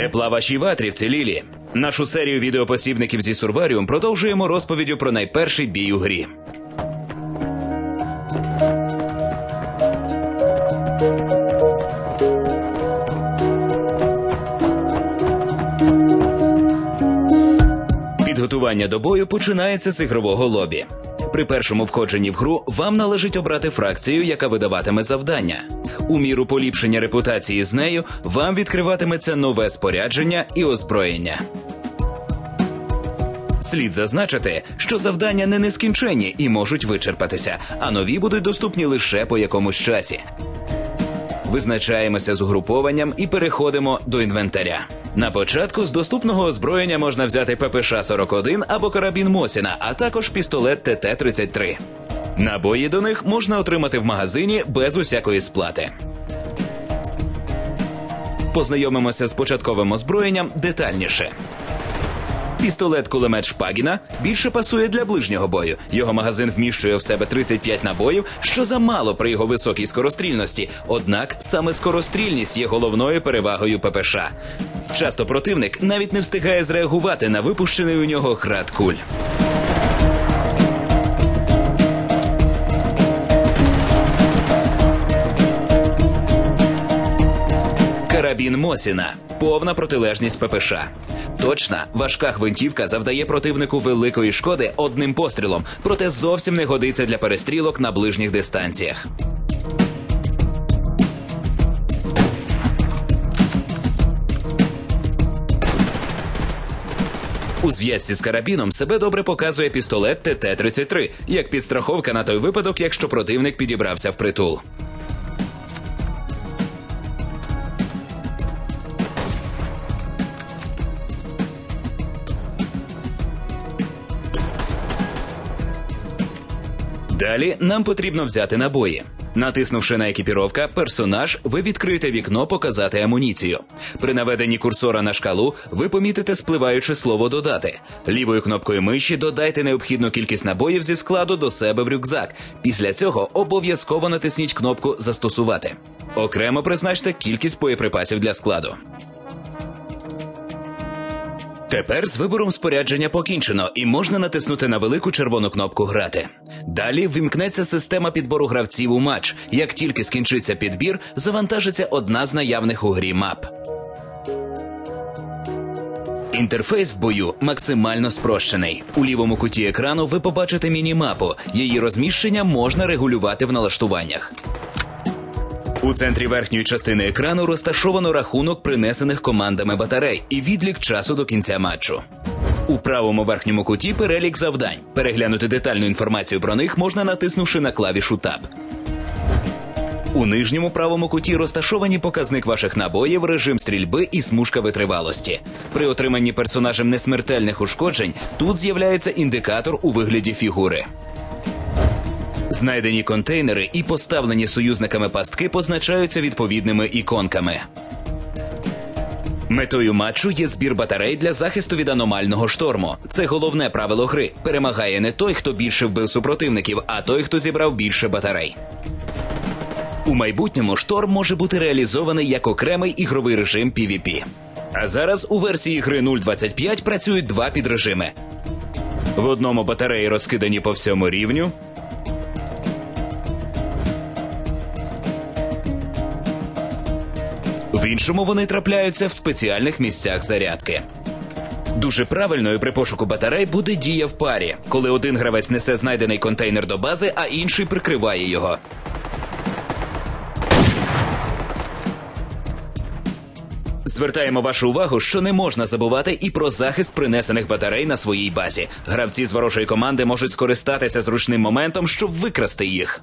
Тепла вашій ватрівці, Лілі. Нашу серію відеопосібників зі Сурваріум продовжуємо розповіддю про найперший бій у грі. Підготування до бою починається з ігрового лобі. При першому входженні в гру вам належить обрати фракцію, яка видаватиме завдання. У міру поліпшення репутації з нею вам відкриватиметься нове спорядження і озброєння. Слід зазначити, що завдання не нескінченні і можуть вичерпатися, а нові будуть доступні лише по якомусь часі. Визначаємося з угрупованням і переходимо до інвентаря. На початку з доступного озброєння можна взяти ППШ-41 або карабін Мосіна, а також пістолет ТТ-33. Набої до них можна отримати в магазині без усякої сплати. Познайомимося з початковим озброєнням детальніше. Пістолет кулемет Шпагіна більше пасує для ближнього бою. Його магазин вміщує в себе 35 набоїв, що замало при його високій скорострільності. Однак саме скорострільність є головною перевагою ППШ. Часто противник навіть не встигає зреагувати на випущений у нього град куль. Карабін Мосіна повна протилежність ППШ. Точна важка гвинтівка завдає противнику великої шкоди одним пострілом, проте зовсім не годиться для перестрілок на ближніх дистанціях. У зв'язці з карабіном себе добре показує пістолет ТТ-33, як підстраховка на той випадок, якщо противник підібрався в притул. Далі нам потрібно взяти набої. Натиснувши на екіпіровка, персонаж, ви відкриєте вікно показати амуніцію. При наведенні курсора на шкалу ви помітите спливаюче слово додати. Лівою кнопкою миші додайте необхідну кількість набоїв зі складу до себе в рюкзак. Після цього обов'язково натисніть кнопку Застосувати. Окремо призначте кількість боєприпасів для складу. Тепер з вибором спорядження покінчено і можна натиснути на велику червону кнопку Грати. Далі вимкнеться система підбору гравців у матч. Як тільки скінчиться підбір, завантажиться одна з наявних у грі мап. Інтерфейс в бою максимально спрощений. У лівому куті екрану ви побачите міні-мапу. Її розміщення можна регулювати в налаштуваннях. У центрі верхньої частини екрану розташовано рахунок принесених командами батарей і відлік часу до кінця матчу. У правому верхньому куті перелік завдань. Переглянути детальну інформацію про них можна натиснувши на клавішу Tab. У нижньому правому куті розташовані показник ваших набоїв, режим стрільби і смужка витривалості. При отриманні персонажем несмертельних ушкоджень тут з'являється індикатор у вигляді фігури. Знайдені контейнери і поставлені союзниками пастки позначаються відповідними іконками. Метою матчу є збір батарей для захисту від аномального шторму. Це головне правило гри. Перемагає не той, хто більше вбив супротивників, а той, хто зібрав більше батарей. У майбутньому шторм може бути реалізований як окремий ігровий режим PvP. А зараз у версії гри 0.25 працюють два підрежими. В одному батареї розкидані по всьому рівню. В іншому вони трапляються в спеціальних місцях зарядки. Дуже правильною при пошуку батарей буде дія в парі, коли один гравець несе знайдений контейнер до бази, а інший прикриває його. Звертаємо вашу увагу, що не можна забувати і про захист принесених батарей на своїй базі. Гравці з ворожої команди можуть скористатися зручним моментом, щоб викрасти їх.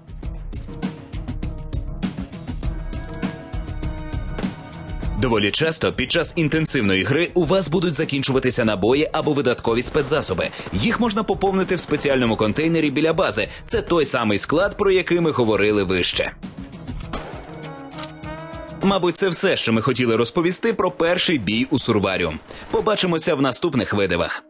Доволі часто під час інтенсивної гри у вас будуть закінчуватися набої або видаткові спецзасоби. Їх можна поповнити в спеціальному контейнері біля бази. Це той самий склад, про який ми говорили вище. Мабуть, це все, що ми хотіли розповісти про перший бій у Сурваріум. Побачимося в наступних видивах.